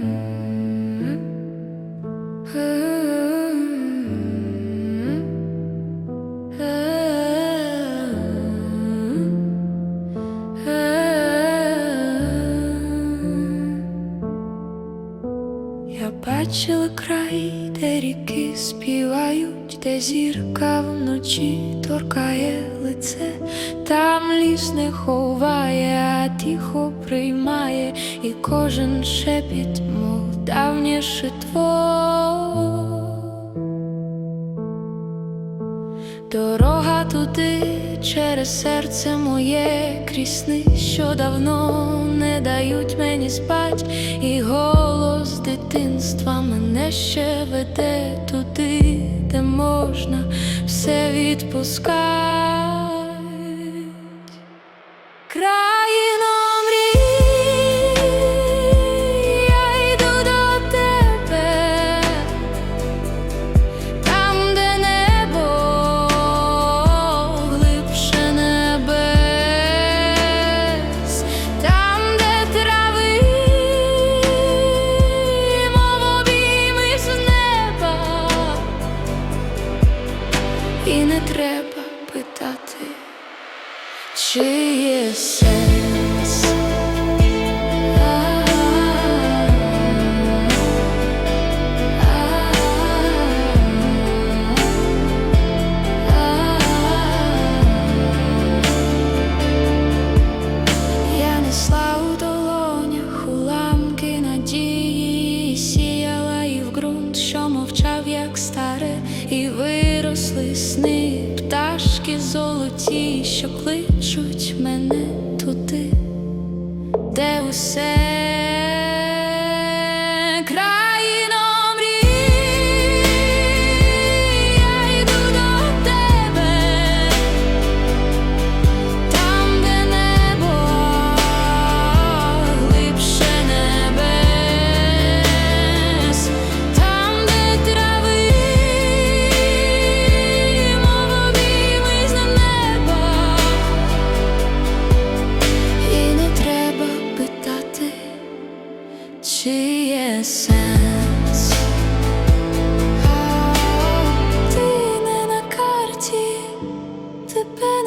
Я бачила край, де ріки співають, де зірка вночі торкає лице, там ліс не ховає, а тихо приймає, і кожен шепіт, мов давнє шитво. Дорога туди через серце моє, крізь сни, що давно не дають мені спать, і голос дитинства мене ще веде туди, де можна все відпускать. Питати, чи є сенс. Я несла у долонях уламки надії, сіяла що мовчав, як старе, і виросли сни, пташки золоті, що кличуть мене туди, де усе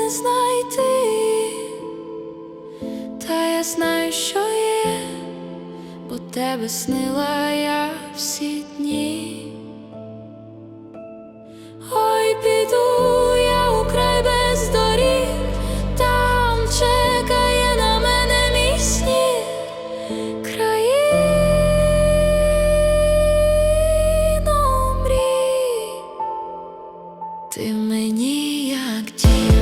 не знайти, та я знаю, що є, бо тебе снила я всі дні. мені як дім.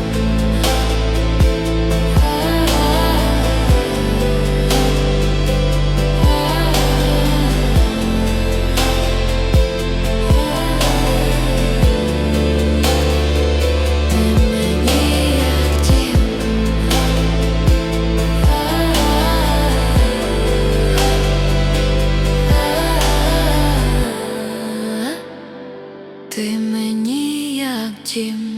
Ти мені тім.